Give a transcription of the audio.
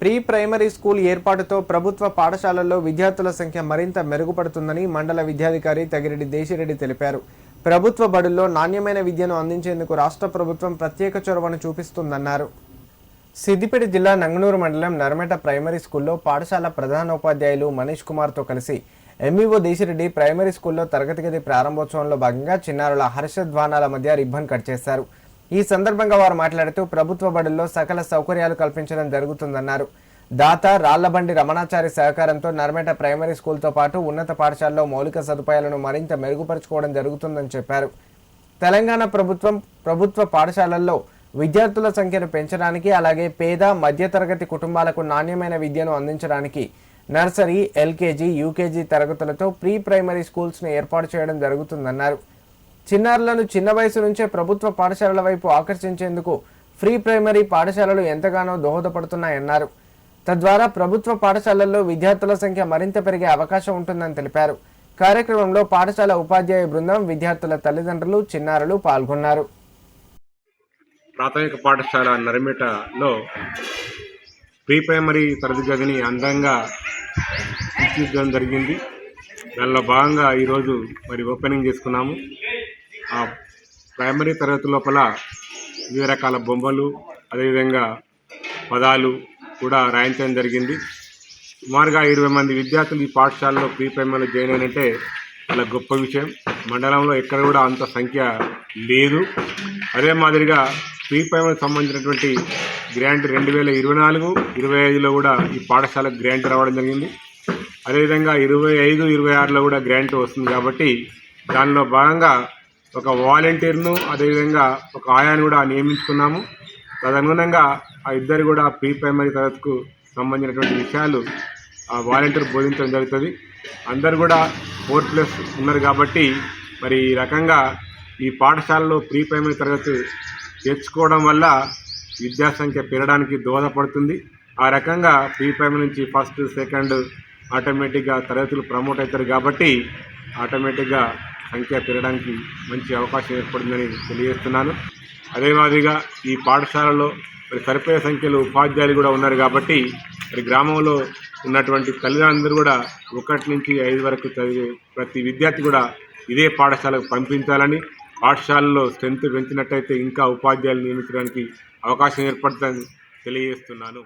Pre primary school ఏర్పాటుతో ప్రభుత్వ పాఠశాలల్లో విద్యార్థుల సంఖ్య మరింత మెరుగుపడుతుందని మండల విద్యాధికారి తగిరెడ్డి దేశిరెడ్డి తెలిపారు. ప్రభుత్వ బడుల్లో నాణ్యమైన విద్యను అందించేందుకు రాష్ట్ర ప్రభుత్వం ప్రత్యేక చొరవను చూపిస్తుందన్నారు. సిద్దిపేట జిల్లా నంగనూరు మండలం నర్మేట ప్రైమరీ స్కూల్లో పాఠశాల ప్రధానోపాధ్యాయులు మనీష్ కుమార్తో కలిసి ఎంఈఓ దేశిరెడ్డి ప్రైమరీ స్కూల్లో తరగతి గది ప్రారంభోత్సవంలో భాగంగా చిన్నారుల హర్షధ్వానాల మధ్య రిబ్బన్ కట్ చేశారు. ఈ సందర్భంగా వారు మాట్లాడుతూ ప్రభుత్వ బడుల్లో సకల సౌకర్యాలు కల్పించడం జరుగుతుందన్నారు. దాత రాళ్ళబండి రమణాచారి సహకారంతో నర్మేట ప్రైమరీ స్కూల్తో పాటు ఉన్నత పాఠశాలలో మౌలిక సదుపాయాలను మరింత మెరుగుపరుచుకోవడం జరుగుతుందని చెప్పారు. తెలంగాణ ప్రభుత్వం ప్రభుత్వ పాఠశాలల్లో విద్యార్థుల సంఖ్యను పెంచడానికి అలాగే పేద మధ్యతరగతి కుటుంబాలకు నాణ్యమైన విద్యను అందించడానికి నర్సరీ ఎల్కేజీ యూకేజీ తరగతులతో ప్రీ ప్రైమరీ స్కూల్స్ను ఏర్పాటు చేయడం జరుగుతుందన్నారు. చిన్నారులను చిన్న వయసు నుంచే ప్రభుత్వ పాఠశాలల వైపు ఆకర్షించేందుకు ఫ్రీ ప్రైమరీ పాఠశాలలు ఎంతగానో దోహదపడుతున్నాయన్నారు. తద్వారా ప్రభుత్వ పాఠశాలల్లో విద్యార్థుల సంఖ్య మరింత పెరిగే అవకాశం ఉంటుందని తెలిపారు. కార్యక్రమంలో పాఠశాల ఉపాధ్యాయ బృందం విద్యార్థుల తల్లిదండ్రులు చిన్నారులు పాల్గొన్నారు. ప్రాథమిక పాఠశాల నరిమిటలో ప్రీ ప్రైమరీ తరగతి గదిని అందంగా తీర్చిదిద్దడం జరిగింది. దానిలో భాగంగా ఈరోజు మరి ఓపెనింగ్ చేసుకున్నాము. ప్రైమరీ తరగతి లోపల వివిధ రకాల బొమ్మలు అదేవిధంగా పదాలు కూడా రాయించడం జరిగింది. సుమారుగా ఇరవై మంది విద్యార్థులు ఈ పాఠశాలలో ప్రీ ప్రైమరీలో జాయిన్ అయినంటే చాలా గొప్ప విషయం. మండలంలో ఎక్కడ కూడా అంత సంఖ్య లేదు. అదే మాదిరిగా ప్రీ ప్రైమరీకి సంబంధించినటువంటి గ్రాంట్ రెండు వేల ఇరవై నాలుగు ఇరవై ఐదులో కూడా ఈ పాఠశాలకు గ్రాంట్ రావడం జరిగింది. అదేవిధంగా ఇరవై ఐదు ఇరవై ఆరులో కూడా గ్రాంట్ వస్తుంది కాబట్టి దానిలో భాగంగా ఒక వాలంటీర్ను అదేవిధంగా ఒక ఆయాను కూడా నియమించుకున్నాము. తదనుగుణంగా ఆ ఇద్దరు కూడా ప్రీ ప్రైమరీ తరగతికు సంబంధించినటువంటి విషయాలు ఆ వాలంటీర్ బోధించడం జరుగుతుంది. అందరు కూడా ఫోర్ ప్లస్ ఉన్నారు కాబట్టి మరి ఈ రకంగా ఈ పాఠశాలలో ప్రీ ప్రైమరీ తరగతి చేర్చుకోవడం వల్ల విద్యా సంఖ్య పెరగడానికి దోహదపడుతుంది. ఆ రకంగా ప్రీ ప్రైమరీ నుంచి ఫస్ట్ సెకండ్ ఆటోమేటిక్గా తరగతులు ప్రమోట్ అవుతారు కాబట్టి ఆటోమేటిక్గా సంఖ్య పెరగడానికి మంచి అవకాశం ఏర్పడిందని తెలియజేస్తున్నాను. అదే మాదిరిగా ఈ పాఠశాలలో మరి సరిపోయే సంఖ్యలో ఉపాధ్యాయులు కూడా ఉన్నారు కాబట్టి మరి గ్రామంలో ఉన్నటువంటి తల్లిదండ్రులందరూ కూడా ఒకటి నుంచి ఐదు వరకు చదివే ప్రతి విద్యార్థి కూడా ఇదే పాఠశాలకు పంపించాలని పాఠశాలలో స్ట్రెంత్ పెంచినట్టయితే ఇంకా ఉపాధ్యాయులు నియమించడానికి అవకాశం ఏర్పడుతుందని తెలియజేస్తున్నాను.